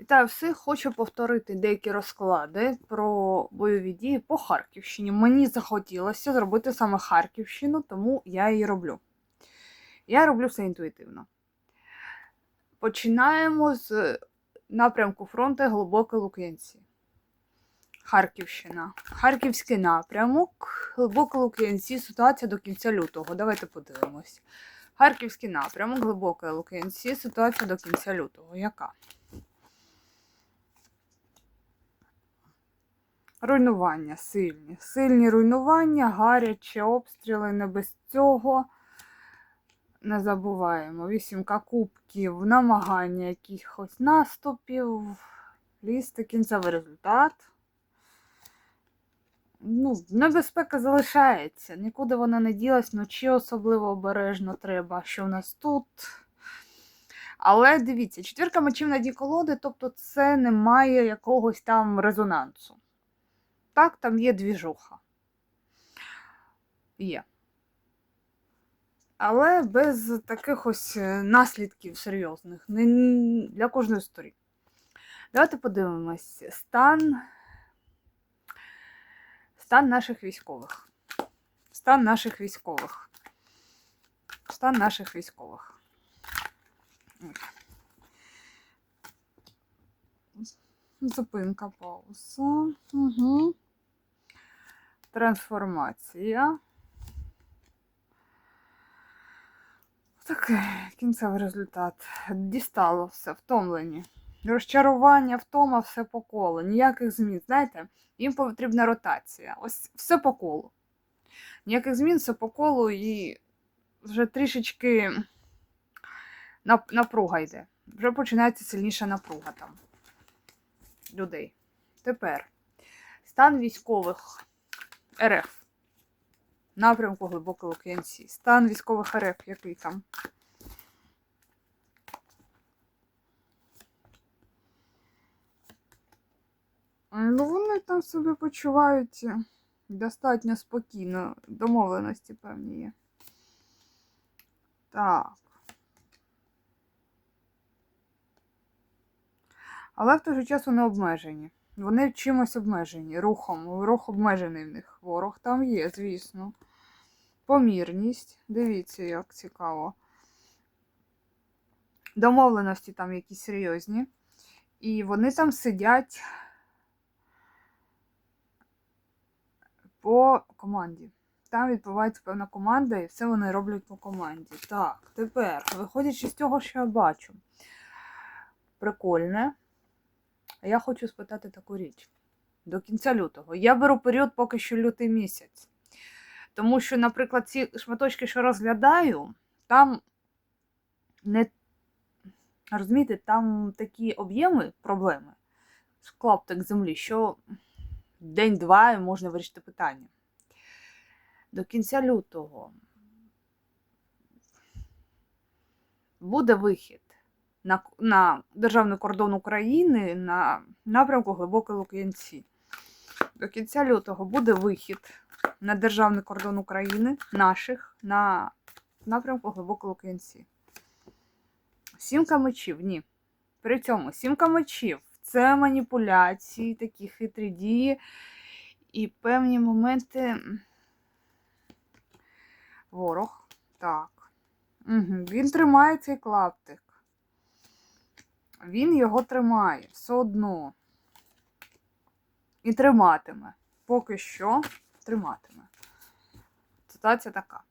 Вітаю всіх! Хочу повторити деякі розклади про бойові дії по Харківщині. Мені захотілося зробити саме Харківщину, тому я її роблю. Я роблю все інтуїтивно. Починаємо з напрямку фронту Глибоке Лук'янці. Харківщина. Харківський напрямок. Глибоке Лук'янці. Ситуація до кінця лютого. Давайте подивимось. Харківський напрямок, Глибоке Лук'янці. Ситуація до кінця лютого. Яка? Руйнування сильні. Сильні руйнування, гарячі обстріли, не без цього. Не забуваємо. Вісімка кубків, намагання якихось наступів, лізти, кінцевий результат. Ну, небезпека залишається. Нікуди вона не ділась, вночі особливо обережно треба, що в нас тут. Але дивіться, четвірка мечів на дні колоди, тобто це не має якогось там резонансу. Так, там є двіжуха. Є. Але без таких ось е, наслідків серйозних не для кожної сторін. Давайте подивимось стан, стан наших військових. Стан наших військових. Стан наших військових. Зупинка, пауза. Угу. Трансформація. Такий кінцевий результат. Дістало все, втомлені. Розчарування, втома, все по колу. Ніяких змін. Знаєте, їм потрібна ротація. Ось все по колу. Ніяких змін, все по колу і вже трішечки напруга йде. Вже починається сильніша напруга там людей. Тепер стан військових РФ. Напрямку глибоко Лук'янці. Стан військових РФ, який там? Ну, вони там себе почувають достатньо спокійно. Домовленості певні є. Так. Але в той же час вони обмежені. Вони чимось обмежені, рухом. Рух обмежений в них. Ворог там є, звісно. Помірність. Дивіться, як цікаво. Домовленості там якісь серйозні. І вони там сидять по команді. Там відбувається певна команда, і все вони роблять по команді. Так, тепер, виходячи з того, що я бачу, прикольне. А я хочу спитати таку річ. До кінця лютого. Я беру період поки що лютий місяць. Тому що, наприклад, ці шматочки, що розглядаю, там не розумієте, там такі об'єми, проблеми, клаптик землі, що день-два можна вирішити питання. До кінця лютого буде вихід на, на державний кордон України на напрямку Глибоке Лук'янці. До кінця лютого буде вихід на державний кордон України наших на напрямку Глибоке Лук'янці. Сімка мечів, ні. При цьому сімка мечів це маніпуляції, такі хитрі дії і певні моменти. Ворог. Так. Угу. Він тримає цей клаптик. Він його тримає все одно. І триматиме. Поки що триматиме. Ситуація така.